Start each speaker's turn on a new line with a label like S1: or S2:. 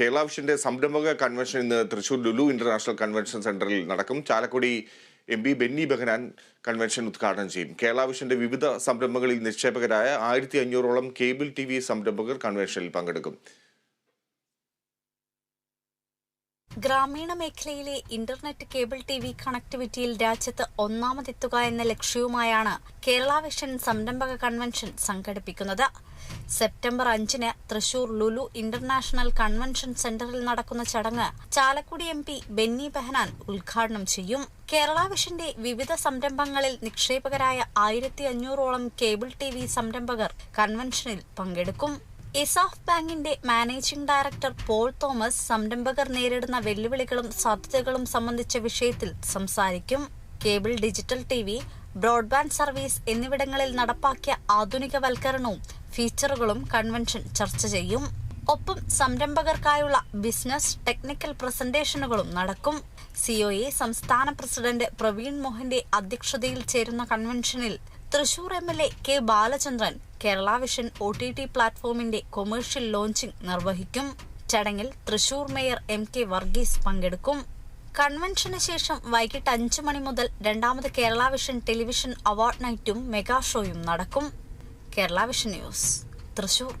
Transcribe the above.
S1: കേരള വിഷന്റെ സംരംഭക കൺവെൻഷൻ ഇന്ന് Thrissur Lulu international convention സെന്ററിൽ നടക്കും. Chalakudy M P Benny Behanan convention ഉദ്ഘാടനം ചെയ്യും. കേരള വിഷന്റെ വിവിധ സംരംഭങ്ങളിൽ നിക്ഷേപകരായ ആയിരത്തി അഞ്ഞൂറോളം കേബിൾ ടി വി സംരംഭകർ കൺവെൻഷനിൽ പങ്കെടുക്കും.
S2: ഗ്രാമീണ മേഖലയിലെ ഇന്റർനെറ്റ് കേബിൾ ടി വി കണക്ടിവിറ്റിയിൽ രാജ്യത്ത് ഒന്നാമതെത്തുക എന്ന ലക്ഷ്യവുമായാണ് കേരള വിഷൻ സംരംഭക കൺവെൻഷൻ സംഘടിപ്പിക്കുന്നത്. സെപ്റ്റംബർ അഞ്ചിന് തൃശൂർ ലുലു ഇന്റർനാഷണൽ കൺവെൻഷൻ സെന്ററിൽ നടക്കുന്ന ചടങ്ങ് ചാലക്കുടി എം പി ബെന്നി ബെഹനാൻ ഉദ്ഘാടനം ചെയ്യും. കേരള വിഷന്റെ വിവിധ സംരംഭങ്ങളിൽ നിക്ഷേപകരായ ആയിരത്തി അഞ്ഞൂറോളം കേബിൾ ടി വി സംരംഭകർ കൺവെൻഷനിൽ പങ്കെടുക്കും. ഇസാഫ് ബാങ്കിന്റെ മാനേജിംഗ് ഡയറക്ടർ പോൾ തോമസ് സംരംഭകർ നേരിടുന്ന വെല്ലുവിളികളും സാധ്യതകളും സംബന്ധിച്ച വിഷയത്തിൽ സംസാരിക്കും. Cable digital T V broadband service എന്നിവിടങ്ങളിൽ നടപ്പാക്കിയ ആധുനികവൽക്കരണവും ഫീച്ചറുകളും കൺവെൻഷൻ ചർച്ച ചെയ്യും. ഒപ്പം സംരംഭകർക്കായുള്ള ബിസിനസ് ടെക്നിക്കൽ പ്രസന്റേഷനുകളും നടക്കും. സിഒഇ സംസ്ഥാന പ്രസിഡന്റ് പ്രവീൺ മോഹന്റെ അധ്യക്ഷതയിൽ ചേരുന്ന കൺവെൻഷനിൽ Thrissur M L A K Balachandran Kerala Vision O T T പ്ലാറ്റ്ഫോമിന്റെ commercial launching നിർവഹിക്കും. ചടങ്ങിൽ Thrissur mayor M K Varghese പങ്കെടുക്കും. കൺവെൻഷന് ശേഷം വൈകിട്ട് അഞ്ചു മണി മുതൽ രണ്ടാമത് കേരള വിഷൻ ടെലിവിഷൻ അവാർഡ് നൈറ്റും മെഗാ ഷോയും നടക്കും. Kerala Vision news Thrissur.